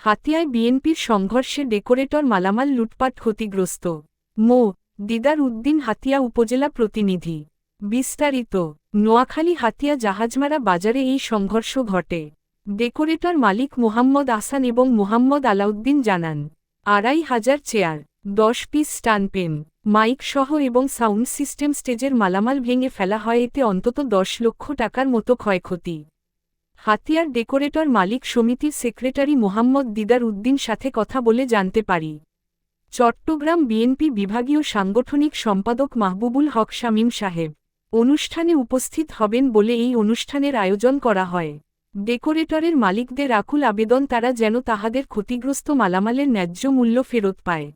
হাতিয়ায় বিএনপির সংঘর্ষে ডেকোরেটর মালামাল লুটপাট ক্ষতিগ্রস্ত। মো. দিদার উদ্দিন হাতিয়া উপজেলা প্রতিনিধি। বিস্তারিত, নোয়াখালী হাতিয়া জাহাজমারা বাজারে এই সংঘর্ষ ঘটে। ডেকোরেটর মালিক মোহাম্মদ আসান এবং মোহাম্মদ আলাউদ্দিন জানান, আড়াই হাজার চেয়ার, দশ পিস স্টান পেন, মাইক সহ এবং সাউন্ড সিস্টেম স্টেজের মালামাল ভেঙে ফেলা হয়, এতে অন্তত দশ লক্ষ টাকার মতো ক্ষয়ক্ষতি। হাতিয়ার ডেকোরেটর মালিক সমিতির সেক্রেটারি মোহাম্মদ দিদার উদ্দিন সাথে কথা বলে জানতে পারি। চট্টগ্রাম বিএনপি বিভাগীয় সাংগঠনিক সম্পাদক মাহবুবুল হক শামীম সাহেব অনুষ্ঠানে উপস্থিত হবেন বলে এই অনুষ্ঠানের আয়োজন করা হয়। ডেকোরেটরের মালিকদের আকুল আবেদন তারা যেন তাহাদের ক্ষতিগ্রস্ত মালামালের ন্যায্য মূল্য ফেরত পায়।